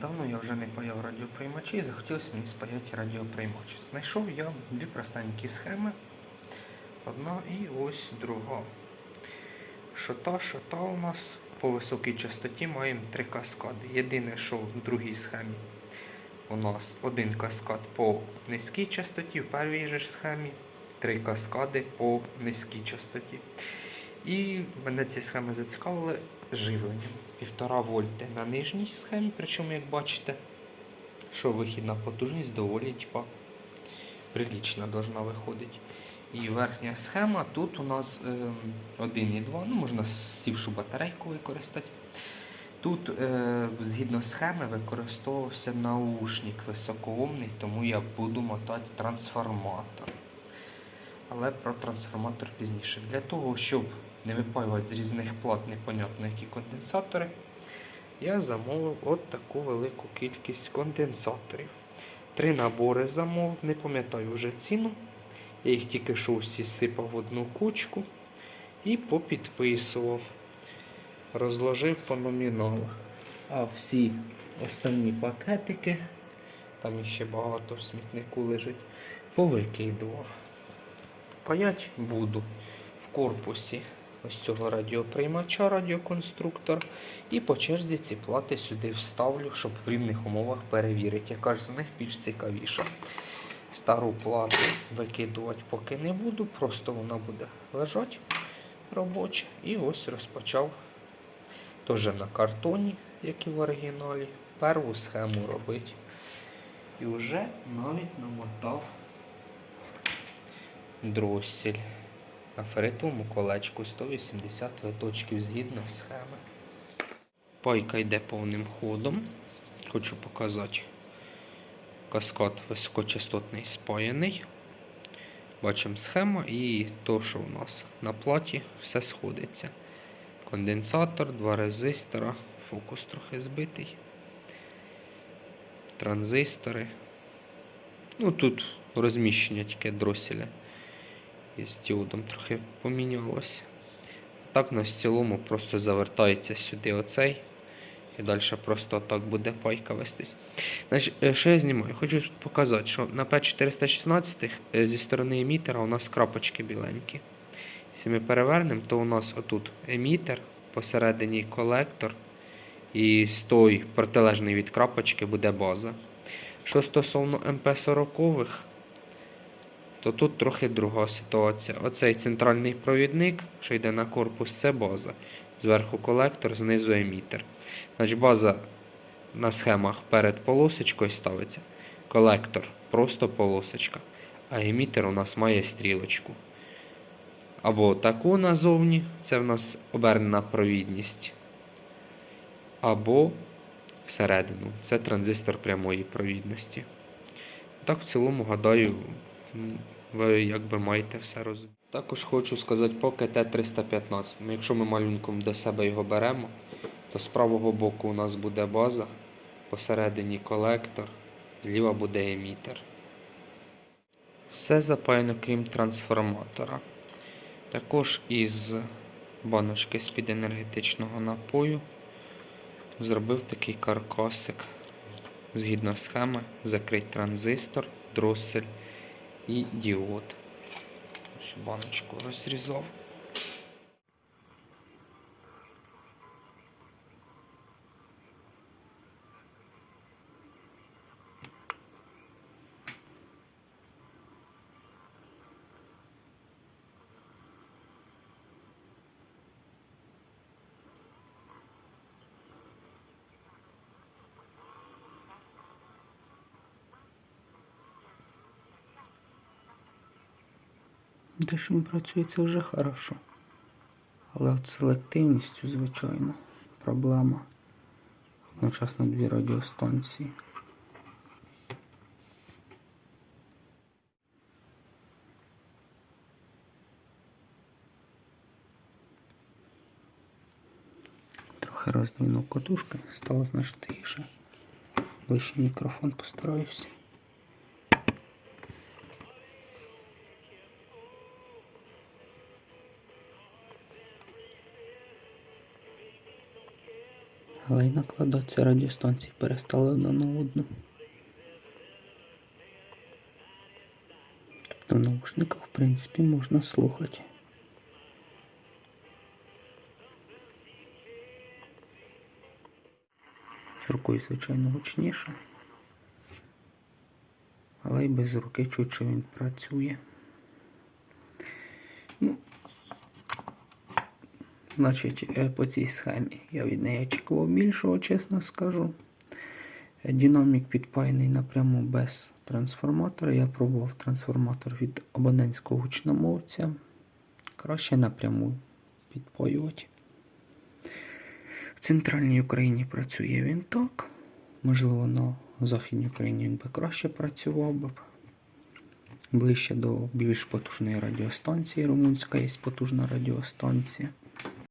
Давно я вже не паяв радіоприймачі і захотілося мені спаяти радіоприймач. Знайшов я дві простенькі схеми. Одна і ось друга. Що та, що та у нас по високій частоті маємо три каскади. Єдине, що в другій схемі у нас один каскад по низькій частоті, в першій же схемі три каскади по низькій частоті. І мене ці схеми зацікавили живленням. 1,5 вольти на нижній схемі, причому, як бачите, що вихідна потужність доволі типа, прилічна должна виходити. І верхня схема тут у нас ем, 1,2, ну можна сівшу батарейку використати. Тут, е, згідно схеми, використовувався наушник високоомний, тому я буду мотати трансформатор. Але про трансформатор пізніше. Для того, щоб не випаювати з різних плат непонятно які конденсатори, я замовив от таку велику кількість конденсаторів. Три набори замовив, не пам'ятаю вже ціну. Я їх тільки що всі сипав в одну кучку і попідписував. Розложив по номіналах. А всі останні пакетики, там ще багато в смітнику лежить, повикидував. Паять буду в корпусі ось цього радіоприймача, радіоконструктор. І по черзі ці плати сюди вставлю, щоб в рівних умовах перевірити, яка ж з них більш цікавіша. Стару плату викидувати поки не буду, просто вона буде лежати робоча. І ось розпочав теж на картоні, як і в оригіналі, перву схему робити. І вже навіть намотав дроссель на феритовому колечку 180 виточків згідно схеми. Пайка йде повним ходом. Хочу показати. Каскад високочастотний спаяний. Бачимо схема і то, що у нас на платі, все сходиться. Конденсатор, два резистора, фокус трохи збитий. Транзистори. Ну тут розміщення тільки дроселя із діодом трохи помінялося. Так у нас в цілому просто завертається сюди оцей. І далі просто так буде пайка вестись. Значить, е, що я знімаю? Хочу показати, що на P416 е, зі сторони емітера у нас крапочки біленькі. Якщо ми перевернемо, то у нас отут емітер, посередині колектор, і з той протилежний від крапочки буде база. Що стосовно МП-40, то тут трохи друга ситуація. Оцей центральний провідник, що йде на корпус, це база. Зверху колектор, знизу емітер. Значить, база на схемах перед полосочкою ставиться. Колектор просто полосочка. А емітер у нас має стрілочку. Або таку назовні, це в нас обернена провідність. Або всередину. Це транзистор прямої провідності. Так, в цілому, гадаю, ви якби маєте все розуміти. Також хочу сказати по КТ-315. Ну, Якщо ми малюнком до себе його беремо, то з правого боку у нас буде база, посередині колектор, зліва буде емітер. Все запаяно крім трансформатора. Також із баночки з-під енергетичного напою зробив такий каркасик згідно схеми, закрить транзистор, дросель і. Баночку розрізав. Те, що він працює, це вже хорошо. Але от селективністю, звичайно, проблема. Одночасно дві радіостанції. Трохи роздвинув катушки, стало значно тихіше. Ближче мікрофон постараюся. Але й накладатися радіостанції перестали одна на одну. Тобто в наушниках, в принципі, можна слухати. З рукою, звичайно, гучніше. Але й без руки чуть, що він працює. Значить, е, по цій схемі я від неї очікував більшого, чесно скажу. Е, Динамік підпаяний напряму без трансформатора. Я пробував трансформатор від абонентського гучномовця. Краще напряму підпаювати. В центральній Україні працює він так. Можливо, на Західній Україні він би краще працював би. Ближче до більш потужної радіостанції. Румунська є потужна радіостанція.